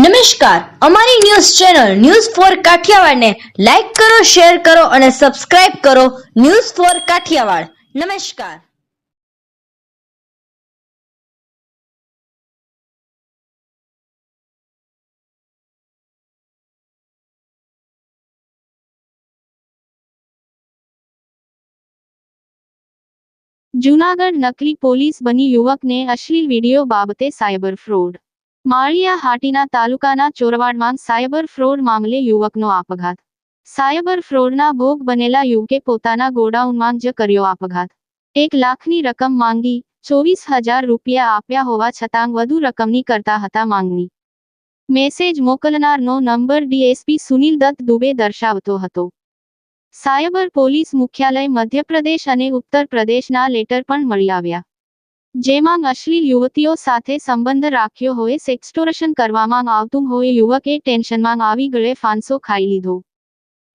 નમસ્કાર. અમારી news channel news four કાઠિયાવાડને લાઈક કરો, શેર કરો અને સબસ્ક્રાઇબ કરો ન્યૂઝ ફોર કાઠિયાવાડ. નમસ્કાર. જૂનાગઢ નકલી પોલીસ બની યુવકને અશ્લીલ વીડિયો બાબતે સાયબર ફ્રોડ માળિયા હાટીના તાલુકાના ચોરવાડમાં સાયબર ફ્રોડ મામલે યુવકનો આપઘાત. સાયબર ફ્રોડના ભોગ બનેલા યુવકે પોતાના ગોડાઉનમાં જ કર્યો આપઘાત. એક લાખની રકમ માંગી, ચોવીસ હજાર રૂપિયા આપ્યા હોવા છતાં વધુ રકમની કરતા હતા માંગણી. મેસેજ મોકલનારનો નંબર ડીએસપી સુનિલ દત્ત દુબે દર્શાવતો હતો. સાયબર પોલીસ મુખ્યાલય મધ્યપ્રદેશ અને ઉત્તર પ્રદેશના લેટર પણ મળી આવ્યા. જેમાં અશ્લીલ યુવતીઓ સાથે સંબંધ રાખ્યો હોય સેક્સટોરેશન કરવામાં આવતું હોય, યુવકે ટેન્શનમાં આવી ગળે ફાંસો ખાઈ લીધો.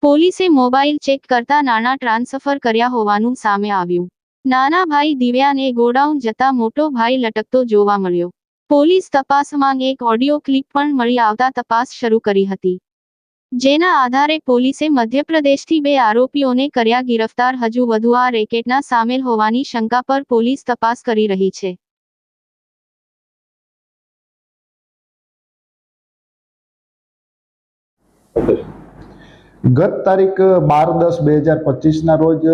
પોલીસે મોબાઈલ ચેક કરતા નાણાં ટ્રાન્સફર કર્યા હોવાનું સામે આવ્યું. નાના ભાઈ દિવ્યાને ગોડાઉન જતા મોટો ભાઈ લટકતો જોવા મળ્યો. પોલીસ તપાસમાં એક ઓડિયો ક્લિપ પણ મળી આવતા તપાસ શરૂ કરી હતી. જેના આધારે પોલીસે મધ્યપ્રદેશથી બે આરોપીઓને કર્યા ગિરફતાર. હજુ વધુ આ રેકેટના સામેલ હોવાની શંકા પર પોલીસ તપાસ કરી રહી છે. ગત તારીખ બાર દસ બે હજાર પચીસના રોજ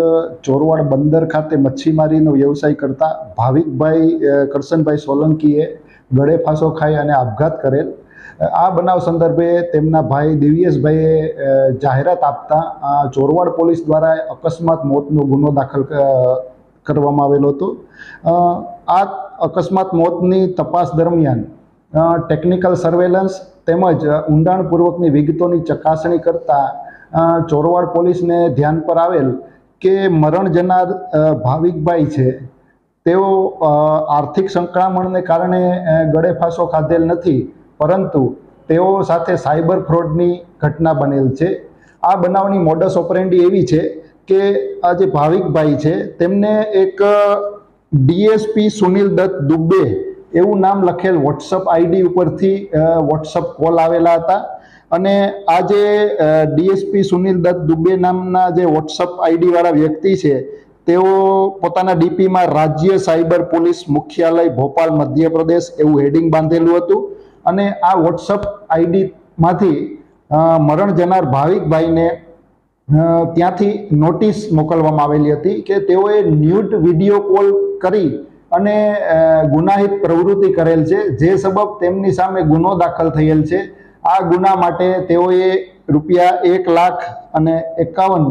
ચોરવાડ બંદર ખાતે મચ્છીમારીનો વ્યવસાય કરતા ભાવિકભાઈ કરશનભાઈ સોલંકીએ ગળે ફાંસો ખાઈ અને આપઘાત કરેલ. આ બનાવ સંદર્ભે તેમના ભાઈ દિવ્યેશભાઈએ જાહેરાત આપતા ચોરવાડ પોલીસ દ્વારા અકસ્માત મોતનો ગુનો દાખલ કરવામાં આવેલો હતો. આ અકસ્માત મોતની તપાસ દરમિયાન ટેકનિકલ સર્વેલન્સ તેમજ ઊંડાણપૂર્વકની વિગતોની ચકાસણી કરતા ચોરવાડ પોલીસને ધ્યાન પર આવેલ કે મરણ જનાર ભાવિકભાઈ છે, તેઓ આર્થિક સંકળામણને કારણે ગળેફાંસો ખાધેલ નથી. પરંતુ તેઓ સાથે સાયબર ફ્રોડની ઘટના બનેલ છે. આ બનાવની મોડસ ઓપરેન્ડી એવી છે કે આ જે ભાવિકભાઈ છે, તેમને એક ડીએસપી સુનિલ દત્ત દુબે એવું નામ લખેલ વોટ્સઅપ આઈડી ઉપરથી વોટ્સઅપ કોલ આવેલા હતા. અને આ જે ડીએસપી સુનિલ દત્ત દુબે નામના જે વોટ્સઅપ આઈડીવાળા વ્યક્તિ છે, તેઓ પોતાના ડીપીમાં રાજ્ય સાયબર પોલીસ મુખ્યાલય ભોપાલ, મધ્યપ્રદેશ એવું હેડિંગ બાંધેલું હતું. અને આ વોટ્સઅપ આઈડીમાંથી મરણ જનાર ભાવિકભાઈને ત્યાંથી નોટિસ મોકલવામાં આવેલી હતી કે તેઓએ ન્યૂડ વીડિયો કોલ કરી અને ગુનાહિત પ્રવૃત્તિ કરેલ છે. જે સબબ તેમની સામે ગુનો દાખલ થયેલ છે. આ ગુના માટે તેઓએ રૂપિયા એક લાખ અને એકાવન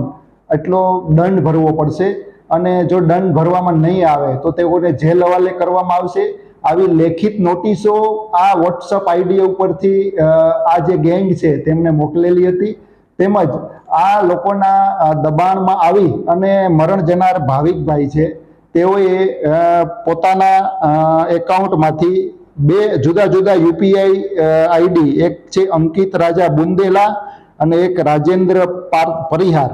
એટલો દંડ ભરવો પડશે. અને જો દંડ ભરવામાં નહીં આવે તો તેઓને જેલ હવાલે કરવામાં આવશે. આવી લેખિત નોટિસો આ વોટ્સઅપ આઈડી ઉપરથી આ જે ગેંગ છે તેમને મોકલેલી હતી. તેમજ આ લોકોના દબાણમાં આવી અને મરણ જનાર ભાવિકભાઈ છે, તેઓએ પોતાના એકાઉન્ટમાંથી બે જુદા જુદા યુપીઆઈ આઈડી, એક છે અંકિત રાજા બુંદેલા અને એક રાજેન્દ્ર પાર, પરિહાર.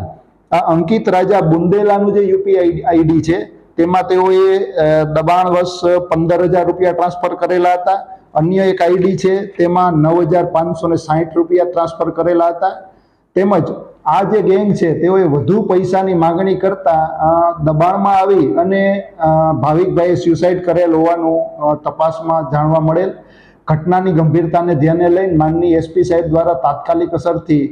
આ અંકિત રાજા બુંદેલાનું જે યુપીઆઈ આઈડી છે તેમાં તેઓએ દબાણ દબાણવશ પંદર હજાર રૂપિયા ટ્રાન્સફર કરેલા હતા. અન્ય એક આઈડી છે, તેમાં નવ હજાર પાંચસો ને સાહીઠ રૂપિયા ટ્રાન્સફર કરેલા હતા. તેમજ આ જે ગેંગ છે, તેઓએ વધુ પૈસાની માગણી કરતા દબાણમાં આવી અને ભાવિકભાઈએ સ્યુસાઇડ કરેલ હોવાનું તપાસમાં જાણવા મળેલ. ઘટનાની ગંભીરતાને ધ્યાને લઈને માનની એસપી સાહેબ દ્વારા તાત્કાલિક અસરથી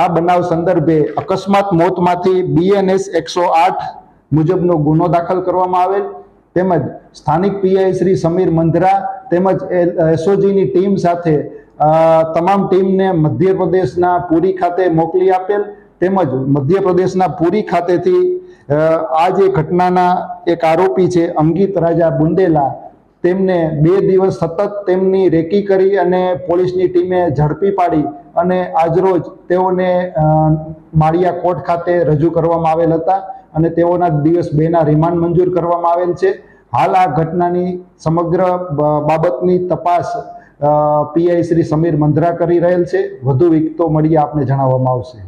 આ બનાવ સંદર્ભે અકસ્માત મોતમાંથી બીએનએસ એકસો આઠ મુજબનો ગુનો દાખલ કરવામાં આવેલ. તેમજ સ્થાનિક પીઆઈ શ્રી સમીર મંધરા તેમજ એસઓજીની ટીમ સાથે તમામ ટીમને મધ્યપ્રદેશના પુરી ખાતે મોકલી આપેલ. તેમજ મધ્યપ્રદેશના પુરી ખાતેથી આ જે ઘટનાના એક આરોપી છે અંગિત રાજા બુંદેલા, તેમને બે દિવસ સતત તેમની રેકી કરી અને પોલીસની ટીમે ઝડપી પાડી અને આજરોજ તેઓને માળિયા કોર્ટ ખાતે રજૂ કરવામાં આવેલ હતા. અને તેઓના દિવસ બેના રિમાન્ડ મંજૂર કરવામાં આવેલ છે. હાલ આ ઘટનાની સમગ્ર બાબતની તપાસ પીઆઈ શ્રી સમીર મંધરા કરી રહેલ છે. વધુ વિગતો મળીએ આપને જણાવવામાં આવશે.